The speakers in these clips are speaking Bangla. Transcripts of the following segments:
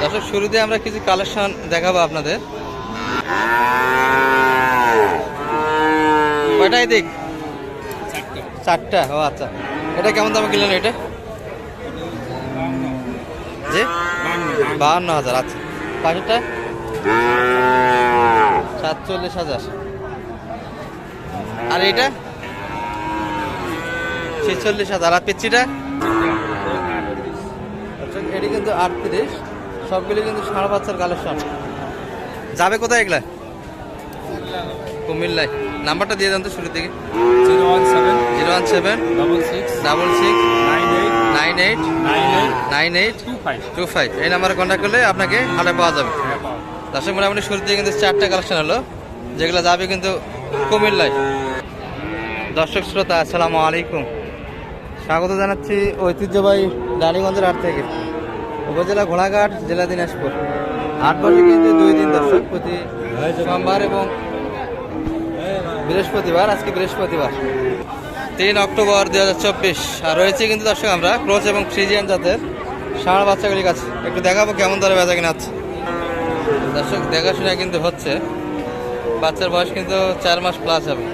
দর্শক, শুরুতে আমরা কিছু কালেকশন দেখাবো আপনাদের। কয়টাই দিক? চারটা। ও আচ্ছা। এটা কেমন দামে কিনলেন এটা? জি? বাহান্ন হাজার আচ্ছা। পাশেরটা? সাতচল্লিশ হাজার। আর এটা? ছেচল্লিশ হাজার। আর পেচিটা আচ্ছা এটি কিন্তু আটত্রিশ। সবগুলি কিন্তু ষাঁড় বাচ্চার কালেকশন যাবে কোথায় এগুলা? কুমিল্লায়। নাম্বারটা দিয়ে দেন তো শুরু থেকে zero one seven zero one seven double six double six nine eight nine eight nine eight nine eight two five two five এই নাম্বারে কন্ট্যাক্ট করলে আপনাকে হাটে পাওয়া যাবে। দর্শক মোটামুটি শুরু থেকে কিন্তু চারটা কালেকশন হলো। যেগুলো যাবে কিন্তু কুমিল্লায়। দর্শক শ্রোতা আসসালামু আলাইকুম। স্বাগত জানাচ্ছি ঐতিহ্যবাহী রানীগঞ্জের হাট থেকে। উপজেলা ঘোড়াঘাট, জেলা দিনাজপুর। আট বসে কিন্তু দুই দিন দর্শক প্রতি সোমবার এবং বৃহস্পতিবার, আজকে বৃহস্পতিবার। তিন অক্টোবর দুই হাজার চব্বিশ। আর রয়েছে কিন্তু দর্শক আমরা, ক্রোচ এবং ফ্রিজিয়ান জাতের ষাঁড় বাচ্চাগুলির কাছে। একটু দেখাবো কেমন দরে বেচা কিনা হচ্ছে। দর্শক, দেখাশোনা কিন্তু হচ্ছে। বাচ্চার বয়স কিন্তু চার মাস প্লাস হবে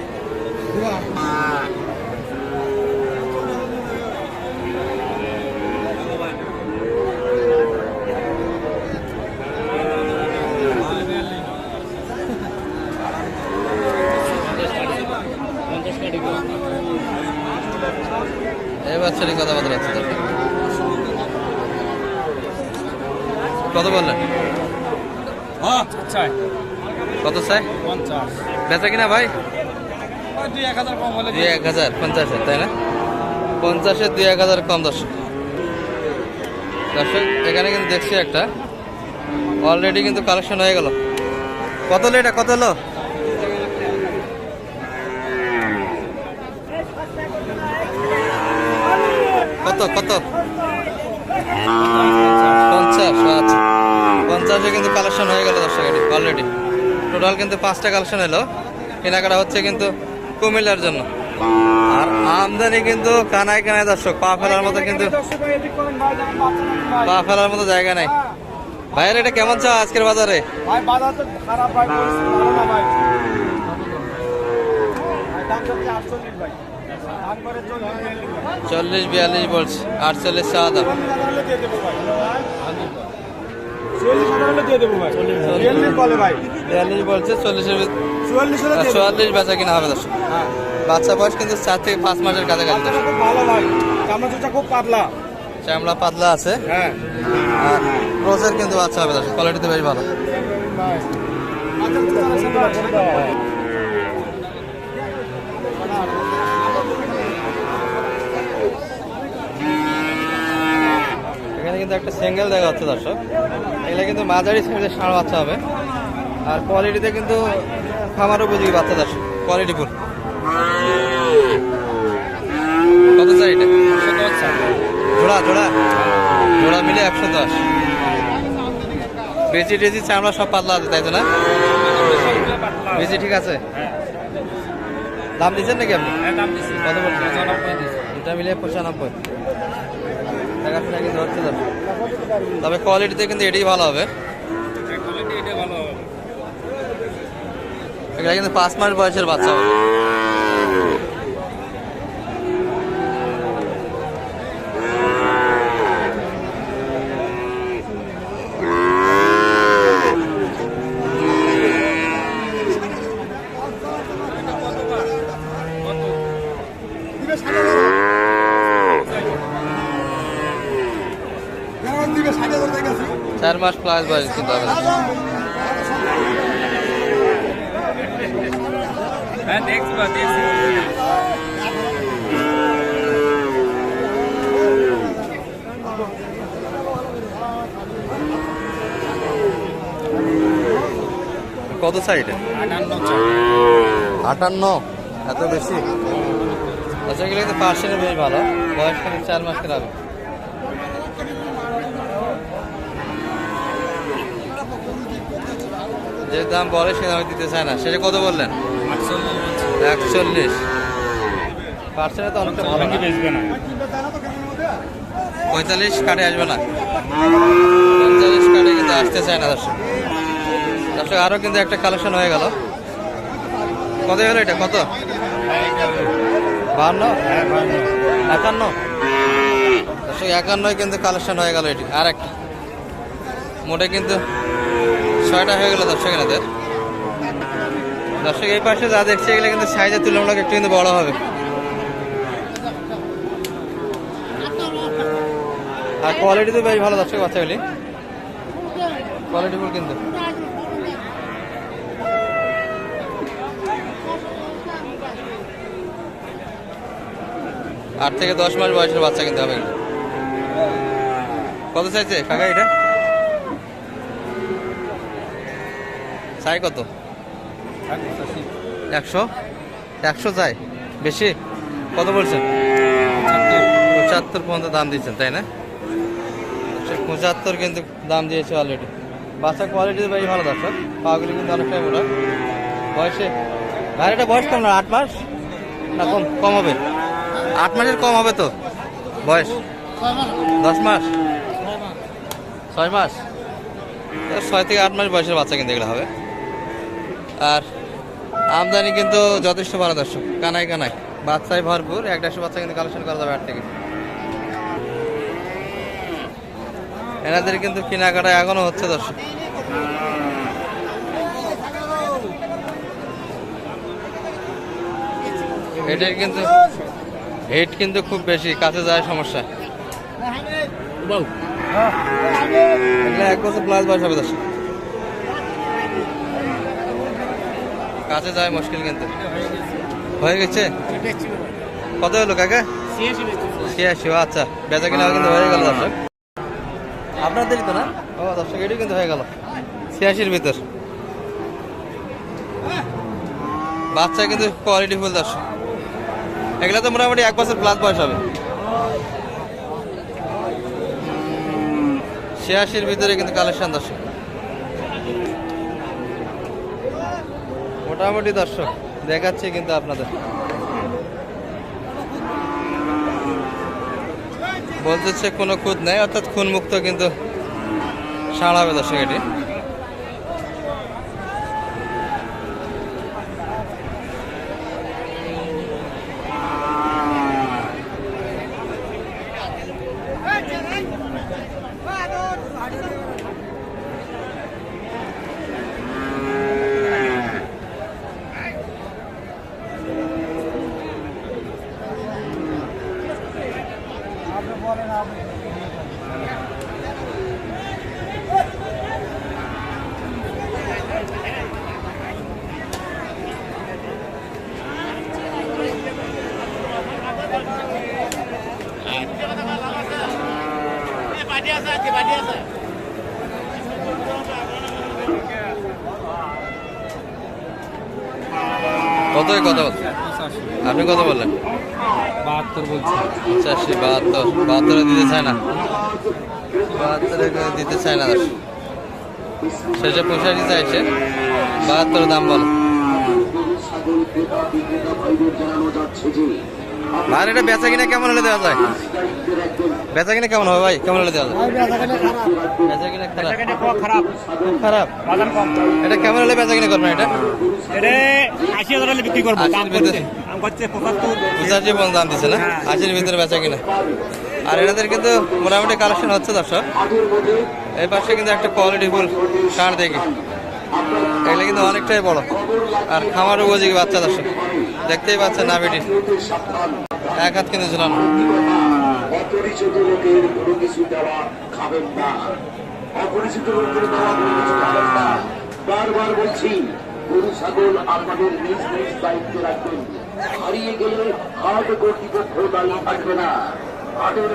এই বাচ্চারই কথা বলতে হচ্ছে দর্শক কত বললেন আচ্ছা চাই? বেচা কিনা ভাই? দুই এক হাজার পঞ্চাশের তাই না? পঞ্চাশের দুই এক হাজার কম দর্শক দর্শক এখানে কিন্তু দেখছি একটা। অলরেডি কিন্তু কালেকশন হয়ে গেল। কত হলো এটা? কত হলো? কত কত? পঞ্চাশে কিন্তু কালেকশন হয়ে গেল দর্শক এটি অলরেডি টোটাল কিন্তু পাঁচটা কালেকশন এলো। কেনাকাটা হচ্ছে কিন্তু কুমিল্লার জন্য। আর আমদানি কিন্তু কানায় কানায় দর্শক পা ফেলার মতো কিন্তু পা ফেলার মতো জায়গা নাই। ভাইয়ের এটা কেমন চা আজকের বাজারে? ভাই দাম করে চল্লিশ বিয়াল্লিশ ভাই। চল্লিশ বিয়াল্লিশ বলছে আটচল্লিশ চা দাম। বিয়াল্লিশ বলছে চল্লিশের চুয়াল্লিশ বেচা কিনা হবে দর্শক। হ্যাঁ। বাচ্চা বয়স কিন্তু চার থেকে পাঁচ মাসের কাছাকাছি দর্শক। খুব ভালো ভাই। চামড়া খুব পাতলা। চামড়া পাতলা আছে। হ্যাঁ। আর কিন্তু বাচ্চা হবে দর্শক। কোয়ালিটি বেশ ভালো। এখানে কিন্তু একটা সিঙ্গেল দেখা যাচ্ছে দর্শক। এগুলো কিন্তু মাঝারি সাইজের ষাঁড় বাচ্চা হবে। আর কোয়ালিটিতে কিন্তু খামার উপযোগী বাচ্চা দর্শক কোয়ালিটি ফুল। কত চাই এটা? জোড়া জোড়া? জোড়া মিলে একশো দশ। বেজি টেজি চামড়া সব পাতলা আছে তাই তো না? বেজি ঠিক আছে? দাম দিচ্ছেন নাকি আপনি? কত বলছেন? দুটা মিলে পঁচানব্বই। দেখাশোনা কিন্তু হচ্ছে দাম তবে কোয়ালিটিতে কিন্তু এটাই ভালো হবে। এটা কিন্তু পাঁচ মাস বয়সের বাচ্চা হবে। চার মাস প্লাস বয়স কিন্তু হবে। হ্যাঁ কত সাইড আটান্ন। আটান্ন? এত বেশি? আচ্ছা এগুলো কিন্তু পার্সেন্ট বেশ ভালো। বয়স কিন্তু চার মাস করে হবে। যে দাম বলে সে দামে দিতে চায় না। সেটা কত বললেন? একচল্লিশ। তো অনেকটা পঁয়তাল্লিশ কাটে আসবে না। পঞ্চাল্লিশ কাটে কিন্তু আসতে চায় না দর্শক। দর্শক আরও কিন্তু একটা কালেকশন হয়ে গেল। কত হলো এটা? কত? বাহান্ন? একান্ন? দর্শক, একান্নই কিন্তু কালেকশন হয়ে গেল এটি। আর একটা মোটে কিন্তু ছয়টা হয়ে গেল দর্শক এনাদের দর্শক এই পাশে যা দেখছি, এগুলো কিন্তু সাইজের তুলনামূলক একটু কিন্তু বড় হবে। আর কোয়ালিটি তো বেশ ভালো দর্শক বাচ্চাগুলি। কোয়ালিটিফুল কিন্তু। আট থেকে দশ মাস বয়সের বাচ্চা কিন্তু হবে। কত চাইছে কাকা, এটা? চাই কত? একশো? একশো চাই? বেশি? কত বলছেন? পঁচাত্তর পর্যন্ত দাম দিচ্ছেন, তাই না? পঁচাত্তর কিন্তু দাম দিয়েছে অলরেডি বাচ্চা কোয়ালিটি বেশ ভালো দর্শক পাগুলি কিন্তু অনেকটাই মোটা বয়সে গাড়িটা বয়স কম না আট মাস? না, কম কম হবে। আট মাসের কম হবে তো? বয়স? দশ মাস? ছয় মাস? ছয় থেকে আট মাস বয়সের বাচ্চা কিন্তু এগুলো হবে। আর আমদানি কিন্তু যথেষ্ট ভালো দর্শক। কানাই কানাই বাচ্চায় ভরপুর এক দেড়শো বাচ্চা কিন্তু কালেকশন করা যাবে আট থেকে। এনাদের কিন্তু কেনাকাটা এখনও হচ্ছে দর্শক। এটার কিন্তু হেট কিন্তু খুব বেশি কাছে যায় সমস্যা। এক বছর প্লাস বয়স হবে দর্শক। কাছে যায় মুশকিল কিন্তু। হয়ে গেছে? কত হলো কাকা? ছিয়াশি আচ্ছা বেচা কিনা কিন্তু হয়ে গেল দর্শক। আপনাদেরই তো না? ও দর্শক এটি কিন্তু হয়ে গেল। ছিয়াশির ভিতর। বাচ্চা কিন্তু কোয়ালিটি ফুল দর্শক। এগুলো তো মোটামুটি এক বছর প্লাস বয়স হবে। ছিয়াশির ভিতরে কিন্তু কালেকশন দর্শক। মোটামুটি দর্শক, দেখাচ্ছি কিন্তু আপনাদের। বলতেছে কোনো খুদ নেই, অর্থাৎ খুন মুক্ত কিন্তু সাড়াবে দর্শক এটি। কত কত আপনি কত বললেন। বাহাত্তর বলছি। চারশি বাহাত্তর। বাহাত্তরে দিতে চায় না। বাহাত্তরে দিতে চায় না। শেষে পঁচাশি চাইছে। বাহাত্তর দাম বলো। ভাই এটা বেচা কিনা কেমন হলে দেওয়া যায়? বেচা কিনা কেমন হবে ভাই? কেমন হলে দেওয়া যায়? বেচা কিনা খারাপ। খারাপ। এটা কেমন হলে বেচা কিনা করবেন এটা? এটা আশি হাজার হলে বিক্রি করব। পঁচাশি পর্যন্ত দাম দিচ্ছে না? আশির ভিতরে বেচা কিনা। আর এনাদের কিন্তু মোটামুটি কালেকশন হচ্ছে দর্শক। এই পাশে কিন্তু একটা কোয়ালিটি ফুল কার দেখি। এগুলো কিন্তু অনেকটাই বড়। আর খামার উপযোগী বাচ্চা দর্শক। দেখতেই পাচ্ছেন নাভিটি। এক হাত কিন্তু ঝুলানো অপরিচিত লোকের কোনো কিছু দেওয়া খাবেন না অপরিচিত লোকের দেওয়া কোনো কিছু খাবেন না বারবার বলছি, গরু, ছাগল আপনাদের নিজ নিজ দায়িত্বে রাখবেন। হারিয়ে গেলে হাট থাকবে না।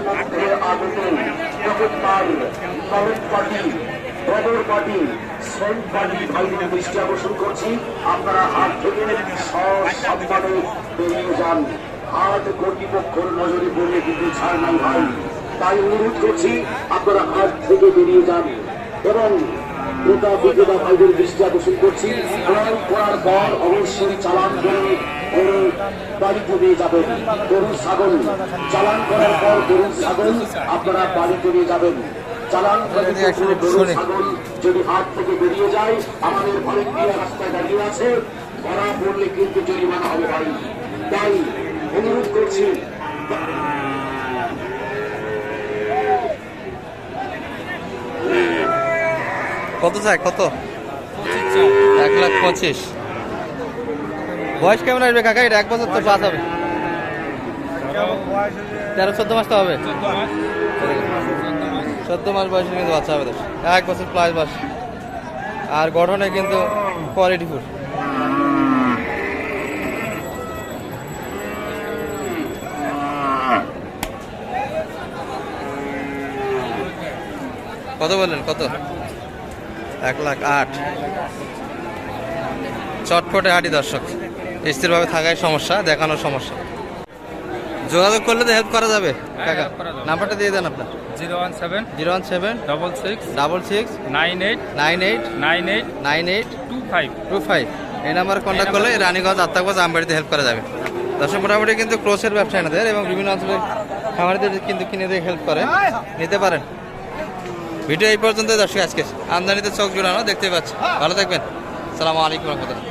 মধ্যে আগত পার্টি সেন্ট পার্টি ভাইদের দৃষ্টি আকর্ষণ করছি। আপনারা হাট থেকে সসম্মানে বেরিয়ে যান। হাট কর্তৃপক্ষের নজরে পড়লে কিন্তু ছাড় নাই ভাই। করছি, আপনারা হাট থেকে বেরিয়ে যান এবং বিক্রেতা ভাইদের দৃষ্টি আকর্ষণ করছি। করার পর অবশ্যই চালান করে করে বাড়িতে যাবেন। গরু ছাগল চালান করার পর গরু ছাগল আপনারা বাড়িতে নিয়ে যাবেন। চালান যদি হাট থেকে বেরিয়ে যায় আমাদের ভলেন্টিয়ার রাস্তায় দাঁড়িয়ে আছে। ধরা পড়লে কিন্তু জরিমানা হবে ভাই। তাই অনুরোধ করছি। কত চাই? কত? এক লাখ পঁচিশ। বয়স কেমন আসবে কাকা? এটা এক বছর তো পাস হবে তেরো চোদ্দ মাস তো হবে। চোদ্দ মাস বয়সে কিন্তু বাচ্চা হবে এক বছর প্লাস বাস আর গঠনে কিন্তু কোয়ালিটি ফুড কত বললেন? কত? এক লাখ আট। চটপটে হাঁটি দর্শক। স্থিরভাবে থাকাই সমস্যা দেখানোর সমস্যা। যোগাযোগ করলে তো হেল্প করা যাবে। কাকা করা যাবে। নাম্বারটা দিয়ে দেন আপনার। Zero one seven zero one seven double six double six nine eight nine eight nine eight nine eight two five two five এই নাম্বারে কন্ট্যাক্ট করলে রানীগঞ্জ আত্মাগঞ্জ আমবাড়িতে হেল্প করা যাবে। দর্শক মোটামুটি কিন্তু ক্রোসের ব্যবসা এনাদের এবং বিভিন্ন অঞ্চলের খামারিদের কিন্তু কিনে দিয়ে হেল্প করে। নিতে পারেন। ভিডিও এই পর্যন্ত দর্শক আজকে আমদানিতে চোখ জোড়ানো দেখতে পাচ্ছি ভালো থাকবেন। সালামু আলাইকুম রহমতুল্লাহ।